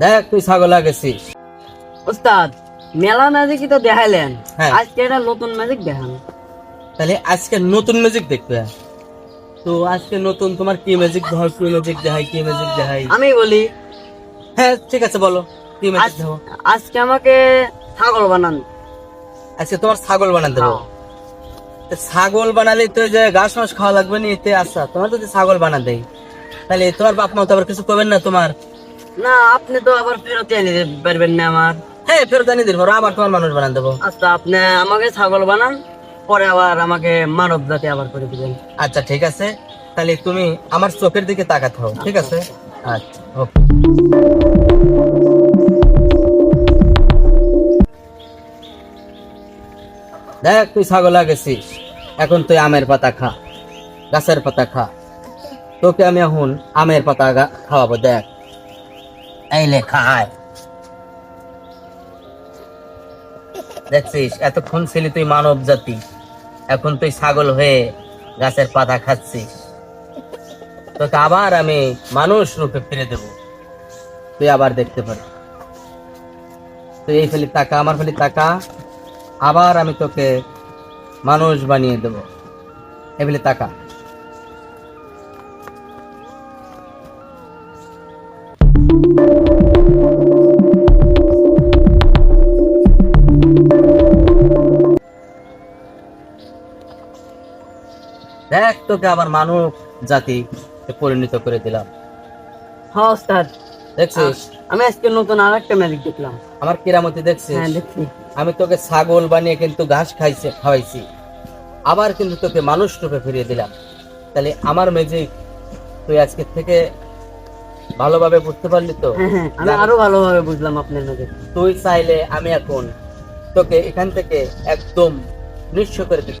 দেখ তুই ছাগল আগেছিস ওস্তাদ মেলা ম্যাজিকই তো দেখাইলেন। হ্যাঁ। আজকে একটা নতুন ম্যাজিক দেখান। তাহলে আজকে নতুন ম্যাজিক দেখবে। তো আজকে নতুন তোমার কি ম্যাজিক ধর কি ম্যাজিক দেখাই কি ম্যাজিক দেখাই? আমি বলি হ্যাঁ ঠিক আছে বলো কি ম্যাজিক আজ- দেবো আজকে আমাকে ছাগল বানান। আজকে তোমার ছাগল বানাতে দেবো। হ্যাঁ। তো ছাগল বানালে তো যে ঘাস মাস খাওয়া লাগবে না এতে আচ্ছা তোমার যদি ছাগল বানা দেয় তাহলে তোমার বাপ মা তো আবার কিছু করবেন না তোমার। না আপনি তো আবার ফেরত এনে দিতে পারবেন না আমার। হ্যাঁ ফেরত আনি দিল আবার তোমার মানুষ বানান দেবো। আচ্ছা আপনি আমাকে ছাগল বানান পরে আবার আমাকে মানব জাতি আবার করে দিবেন। আচ্ছা ঠিক আছে। তাহলে তুমি আমার চোখের দিকে তাকাতে ঠিক আছে? আচ্ছা ওকে। দেখ তুই ছাগল আগেছিস এখন তুই আমের পাতা খা গাছের পাতা খা। তোকে আমি এখন আমের পাতা খাওয়াবো দেখ। এই লে খায় দেখছিস, এতক্ষণ ছিলি তুই মানব জাতি এখন তুই ছাগল হয়ে গাছের পাতা খাচ্ছিস। তোকে আবার আমি মানুষ রূপে ফিরে দেব। তুই আবার দেখতে পারি তুই এই ফেলি টাকা আমার ফেলি টাকা আবার আমি তোকে মানুষ বানিয়ে দেব। এই ফেলি টাকা দেখ তোকে আবার মানব জাতি পরিণত করে দিলাম। হ্যাঁ ওস্তাদ। দেখছিস? আমি আজকে নতুন আর একটা ম্যাজিক দেখলাম। আমার কিরামতি দেখছিস? হ্যাঁ দেখছি। আমি তোকে ছাগল বানিয়ে কিন্তু ঘাস খাইছে খাওয়াইছি। আবার কিন্তু তোকে মানুষ রূপে ফিরিয়ে দিলাম। তাহলে আমার ম্যাজিক তুই আজকে থেকে ভালোভাবে বুঝতে পারলি তো? হ্যাঁ হ্যাঁ আমি আরও ভালোভাবে বুঝলাম আপনার ম্যাজিক তুই চাইলে আমি এখন তোকে এখান থেকে একদম নিঃস্ব করে দিতে